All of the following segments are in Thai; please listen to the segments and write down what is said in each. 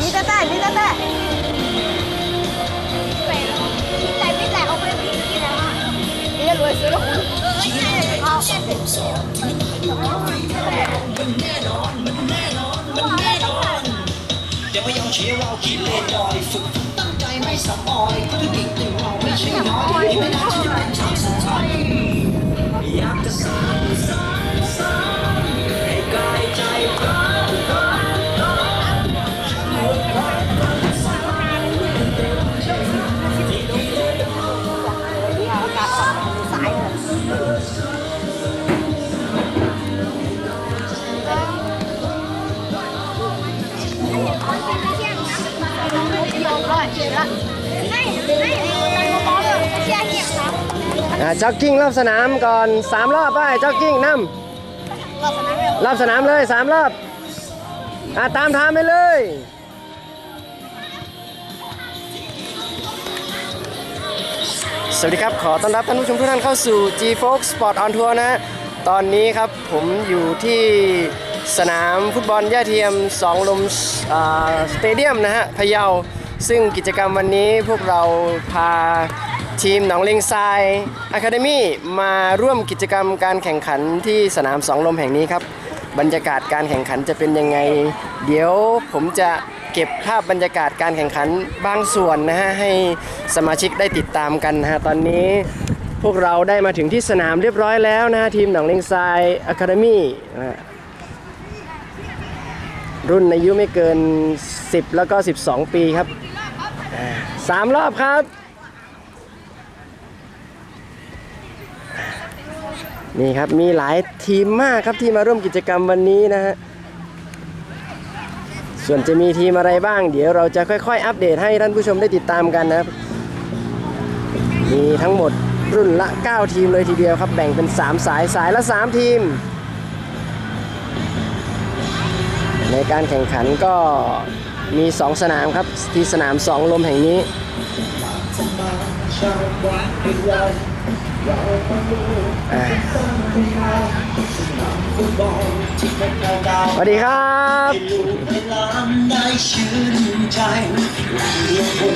มีแต่แต่มีแต่แต่มีแต่เอาไปกินกินอะไรนี่รวยซื้อแล้วคุณเอาอย่าพยายามเชียร์เราคิดเล่นลอยฝึก จ็อกกิ้งรอบสนามก่อนสามรอบไปจ็อกกิ้งนำรอบสนามเลยสามรอบอ่าตามทางไปเลยสวัสดีครับ ขอต้อนรับท่านผู้ชมทุกท่านเข้าสู่ G Fox Sport on Tour นะฮะตอนนี้ครับผมอยู่ที่สนามฟุตบอลย่าเทียมสองลมสเตเดียมนะฮะพะเยา ซึ่งกิจกรรมวันนี้พวกเราพา ทีมหนองเลงทรายอะคาเดมี่มาร่วมกิจกรรมการแข่งขันที่สนามสองลมแห่งนี้ครับ บรรยากาศการแข่งขันจะเป็นยังไง เดี๋ยวผมจะเก็บภาพบรรยากาศการแข่งขันบางส่วนนะฮะให้สมาชิกได้ติดตามกันนะฮะตอนนี้พวกเราได้มาถึงที่สนามเรียบร้อยแล้วนะฮะทีมหนองเลงทรายอะคาเดมี่รุ่นอายุไม่เกิน 10 แล้วก็ 12 ปีครับสามรอบครับ นี่ครับมีหลายทีมมากครับที่มาร่วมกิจกรรมวันนี้นะฮะส่วนจะมีทีมอะไรบ้าง เดี๋ยวเราจะค่อยๆ อัปเดตให้ท่านผู้ชมได้ติดตามกันนะครับ มีทั้งหมดรุ่นละ 9 ทีมเลยทีเดียวครับ แบ่งเป็น 3 สายสายละ 3 ทีม ในการแข่งขันก็มี 2 สนามครับ ที่สนาม 2 ลมแห่งนี้ อ่า สวัสดีครับ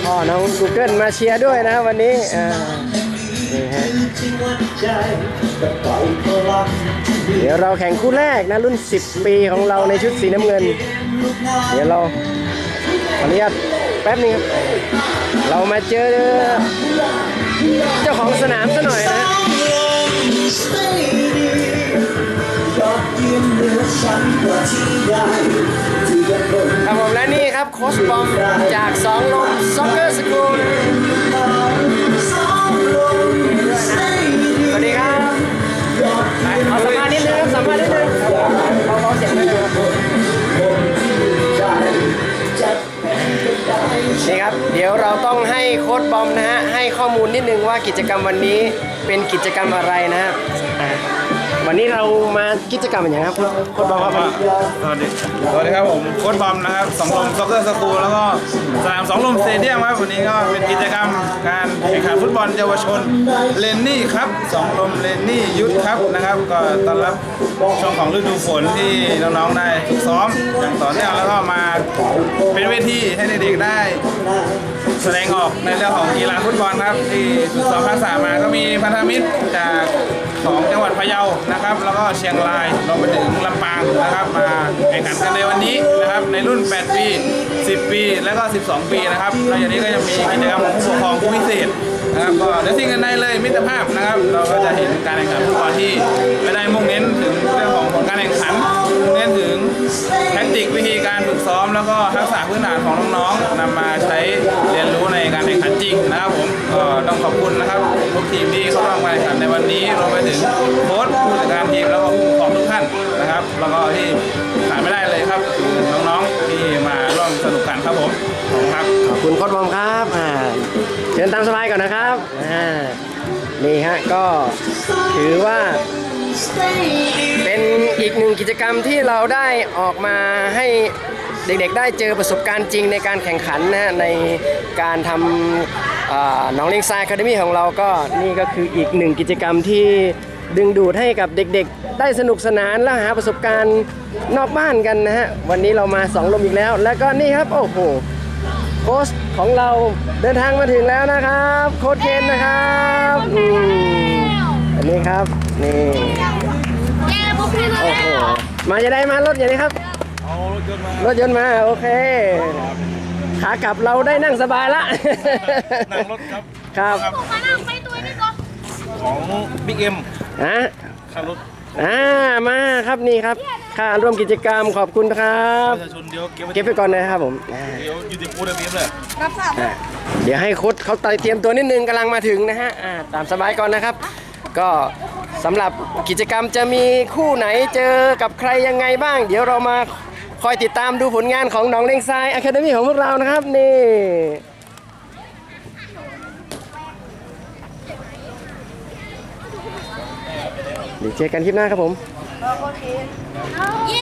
พ่อน้อง Google มาเชียร์ด้วยนะวันนี้อ่านี่ฮะเดี๋ยวเราแข่งคู่แรกนะรุ่น 10 ปีของเราในชุดสีน้ำเงิน เดี๋ยวเราขออนุญาตแป๊บนึงครับเรามาเจอเจ้าของสนามซะหน่อยนะ ยอดเหนือฉันกว่าที่ใดที่ยังคงครับผมและนี่ครับโค้ชบอมจากสองลมซ็อกเกอร์สกูลสองลมสวัสดีครับไปเอาสัมภาษณ์นิดนึงครับสัมภาษณ์นิดนึงเบาๆเสียงหน่อยนะครับนี่ครับ เดี๋ยวเราต้องให้โค้ชบอมนะฮะ ให้ข้อมูลนิดนึงว่ากิจกรรมวันนี้เป็นกิจกรรมอะไรนะฮะอะ วันนี้เรามากิจกรรมอย่างไรครับโค้ชบอมครับวันนี้สวัสดีสวัสดีครับผมโค้ชบอมนะครับสองลมซ็อกเกอร์สกูลแล้วก็สนามสองลมสเตเดียมครับวันนี้ก็เป็นกิจกรรมการแข่งขันฟุตบอลเยาวชนเลนนี่ครับสองลมเลนนี่ยุทธครับนะครับ ก็ต้อนรับช่วงของฤดูฝนที่น้องๆได้ฝึกซ้อมอย่างต่อเนื่องแล้วก็มาเป็นเวทีให้เด็กๆได้ แสดงออกในเรื่องของกีฬาฟุตบอลครับ ที่ฝึกซ้อมทักษะมาก็มีพันธมิตรจากของจังหวัดพะเยานะครับ แล้วก็เชียงรายรวมไปถึงลำปางนะครับ มาแข่งขันกันในวันนี้นะครับ ในรุ่น 8 ปี 10 ปี และก็ 12 ปีนะครับนอกจากนี้ก็จะมีกิจกรรมของผู้ปกครองผู้พิเศษนะครับก็เดี๋ยวสิ่งกันได้เลยมิตรภาพนะครับ เราก็จะเห็นการแข่งขันฟุตบอลที่ไม่ได้มุ่งเน้นถึงเรื่องของผลการแข่งขันมุ่งเน้นถึงแทคติกวิธีการฝึกซ้อม แล้วก็ทักษะพื้นฐานของน้องๆนำมาใช้ รแข่งขันจริงนะครับผมก็ต้องขอบคุณนะครับทุกทีมที่เข้าร่วมการแข่งขันในวันนี้รวมไปถึงโค้ชผู้จัดการทีมแล้วก็ผู้ปกครองทุกท่านนะครับ แล้วก็ที่ขาดไม่ได้เลยครับน้องๆที่มาร่วมสนุกกันครับผมขอบคุณครับขอบคุณโค้ชบอมครับอ่าเชิญตามสบายก่อนนะครับอ่านี่ฮะก็ถือว่าเป็นอีกหนึ่งกิจกรรมที่เราได้ออกมาให้ เด็กๆได้เจอประสบการณ์จริงในการแข่งขันนะฮะในการทำอ่าน้องลิงซายคาเดมี่ของเราก็นี่ก็คืออีกหนึ่งกิจกรรมที่ดึงดูดให้กับเด็กๆ ได้สนุกสนานและหาประสบการณ์นอกบ้านกันนะฮะวันนี้เรามาสองลมอีกแล้ว แล้วก็นี่ครับ โอ้โหโค้ชของเราเดินทางมาถึงแล้วนะครับ โค้ชเคนนะครับอืมอันนี้ครับนี่แกบุกเลยโอ้โหมาจะได้มารถอย่างนี้ครับ เอารถยนต์มารถยนต์มาโอเค ขากลับเราได้นั่งสบายละ นั่งรถครับ ครับมานั่งไปตัวนี้ก่อนของบิ๊กเอ็มฮะค่ารถอ่ามาครับนี่ครับค่าร่วมกิจกรรมขอบคุณครับประชาชนเดี๋ยวเก็บไว้เก็บไปก่อนนะครับผมอ่าเดี๋ยวอยู่ที่ปูนเบียมเลยรับทราบอ่าเดี๋ยวให้โค้ชเขาเตรียมตัวนิดนึงกำลังมาถึงนะฮะอ่าตามสบายก่อนนะครับ ก็สำหรับกิจกรรมจะมีคู่ไหนเจอกับใครยังไงบ้าง เดี๋ยวเรามา คอยติดตามดูผลงานของน้องเล้งทรายอะคาเดมี่ของพวกเรานะครับนี่เดี๋ยวเจอกันคลิปหน้าครับผม